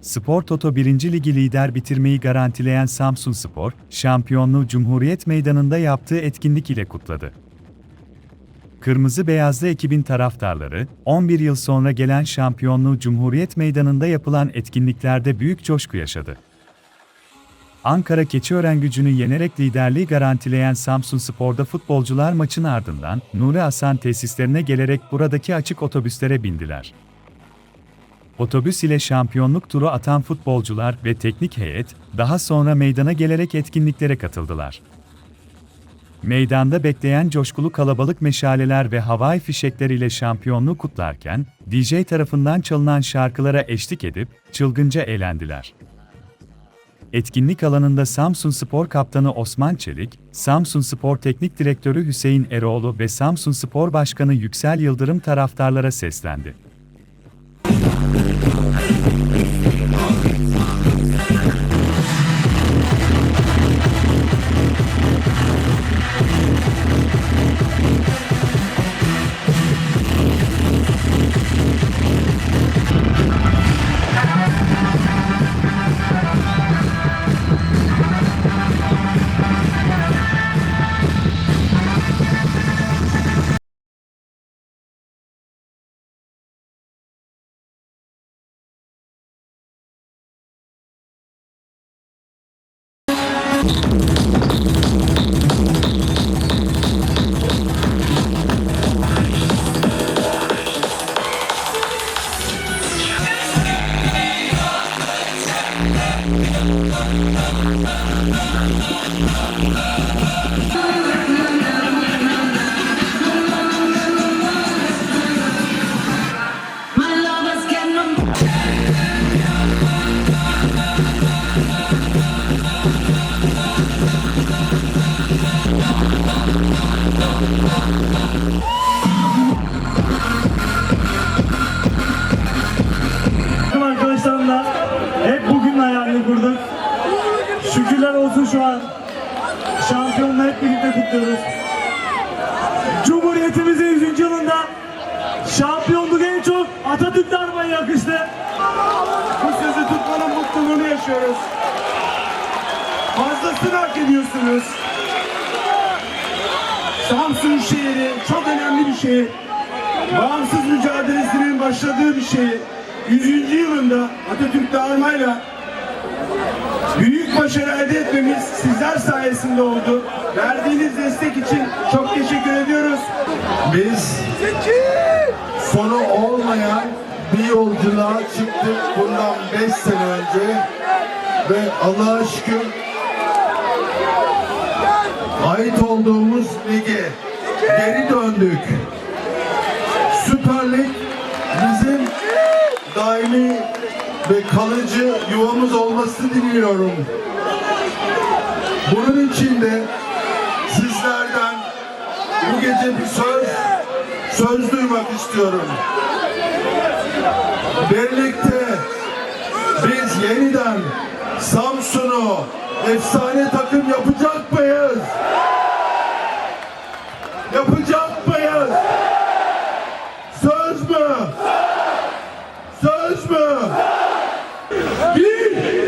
Spor Toto 1. Ligi lider bitirmeyi garantileyen Samsun Spor, şampiyonluğu Cumhuriyet Meydanı'nda yaptığı etkinlik ile kutladı. Kırmızı Beyazlı ekibin taraftarları, 11 yıl sonra gelen şampiyonluğu Cumhuriyet Meydanı'nda yapılan etkinliklerde büyük coşku yaşadı. Ankara Keçiören gücünü yenerek liderliği garantileyen Samsun Spor'da futbolcular maçın ardından Nuri Hasan tesislerine gelerek buradaki açık otobüslere bindiler. Otobüs ile şampiyonluk turu atan futbolcular ve teknik heyet daha sonra meydana gelerek etkinliklere katıldılar. Meydanda bekleyen coşkulu kalabalık meşaleler ve havai fişekler ile şampiyonluğu kutlarken, DJ tarafından çalınan şarkılara eşlik edip çılgınca eğlendiler. Etkinlik alanında Samsun Spor Kaptanı Osman Çelik, Samsun Spor Teknik Direktörü Hüseyin Eroğlu ve Samsun Spor Başkanı Yüksel Yıldırım taraftarlara seslendi. Olsun şu an. Şampiyonluğu hep birlikte kutluyoruz. Cumhuriyetimizin 100. yılında şampiyonluk en çok Atatürk Darbay'a yakıştı. Bu sözü tutmanın mutluluğunu yaşıyoruz. Fazlasını hak ediyorsunuz. Samsun şehri çok önemli bir şehir. Bağımsız mücadelesinin başladığı bir şehir. 100. yılında Atatürk dağılmayla büyük başarı elde etmemiz sizler sayesinde oldu. Verdiğiniz destek için çok teşekkür ediyoruz. Biz sonu olmayan bir yolculuğa çıktık bundan 5 sene önce ve Allah'a şükür ait olduğumuz lige geri döndük. Süper Lig bizim daimi ve kalıcı yuvamız olmasını diliyorum. Bunun için de sizlerden bu gece bir söz söz duymak istiyorum. Birlikte biz yeniden Samsun'u efsane takım yapacak mıyız? Yapacak mıyız? Söz mü? Söz mü? Bir,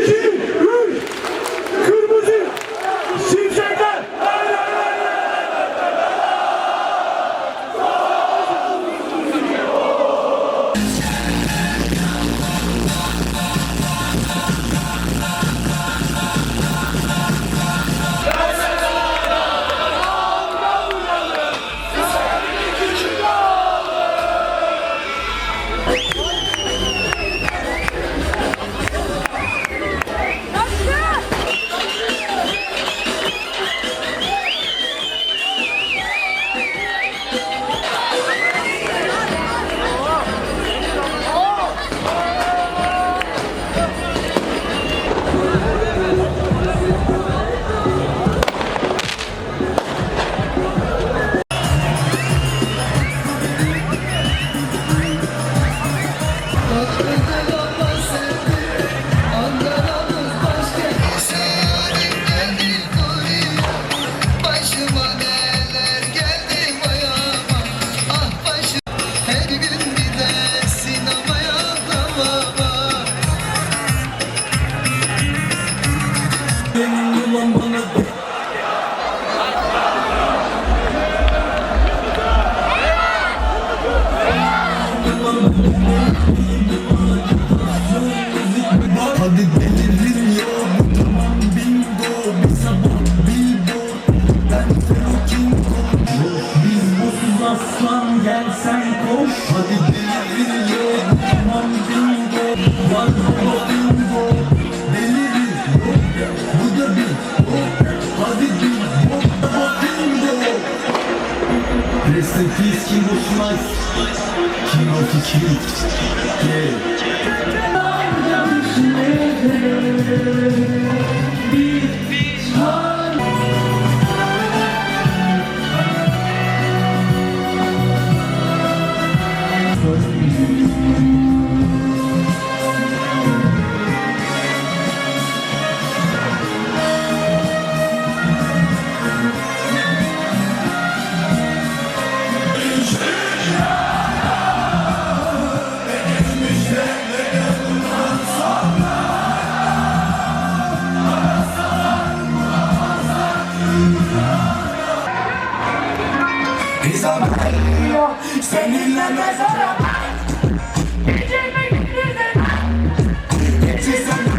Deli ulan bana de. Hadi delirin of the cute. Yeah. sana geliyor Seninle mezara Gece mi? Girdin Geçin sen